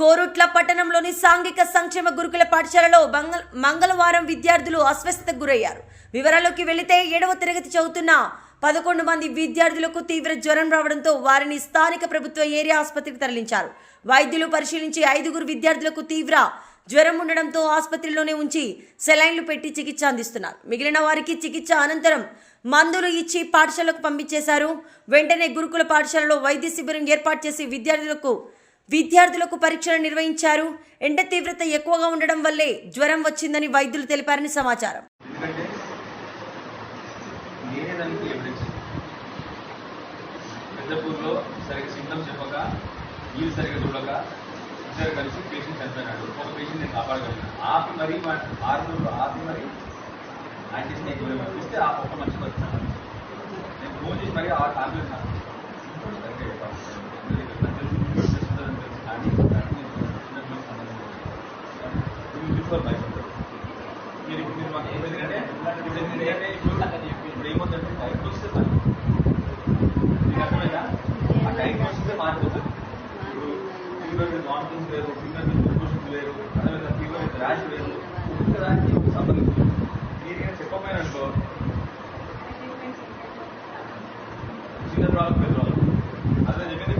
కోరుట్ల పట్టణంలోని సాంఘిక సంక్షేమ గురుకుల పాఠశాలలో మంగళవారం విద్యార్థులు అస్వస్థతకు గురయ్యారు. వివరాల్లోకి వెళితే ఏడవ తరగతి చదువుతున్న పదకొండు మంది విద్యార్థులకు తీవ్ర జ్వరం రావడంతో వారిని స్థానిక ప్రభుత్వ ఏరియా ఆసుపత్రికి తరలించారు. వైద్యులు పరిశీలించి ఐదుగురు విద్యార్థులకు తీవ్ర జ్వరం ఉండడంతో ఆసుపత్రిలోనే ఉంచి సెలైన్లు పెట్టి చికిత్స అందిస్తున్నారు. మిగిలిన వారికి చికిత్స అనంతరం మందులు ఇచ్చి పాఠశాలకు పంపించేశారు. వెంటనే గురుకుల పాఠశాలలో వైద్య శిబిరం ఏర్పాటు చేసి విద్యార్థులకు విద్యార్థులకు పరీక్షలు నిర్వహించారు. ఎండ తీవ్రత ఎక్కువగా ఉండడం వల్లే జ్వరం వచ్చిందని వైద్యులు తెలిపారని సమాచారం. పెద్దపూర్లో సరిగ్గా సిమ్టమ్స్ చెప్పక వీళ్ళు సరిగ్గా చూడక ఇద్దరు కలిసి పేషెంట్ చనిపోయినాడు ఒక పేషెంట్ నేను ఆపి మరీ ఆపి మరీ ఆ ఒక్క మనిషి వచ్చినాను నేను ఫోన్ చేసి మరీ ఆ సూపర్ మీరు మీరు మాకు ఎందుకంటే ఇప్పుడు మీరు ఏంటంటే ఇప్పుడు ఇప్పుడు ఏమవుతుందంటే టైం చూస్తే మీకు అర్థమైనా ఆ టైం చూస్తే మారిపోతుంది. ఫీవర్ వామిటింగ్స్ వేరు ఫీవర్ విత్ డిప్రెషన్స్ వేరు అదేవిధంగా ఫీవర్ విత్ ర్యాష్ వేరు ఒక్క దానికి సంబంధించి మీరు ఏం చెప్పపోయిననుకో చిన్న ప్రాబ్లం పెద్ద అదే చెప్పింది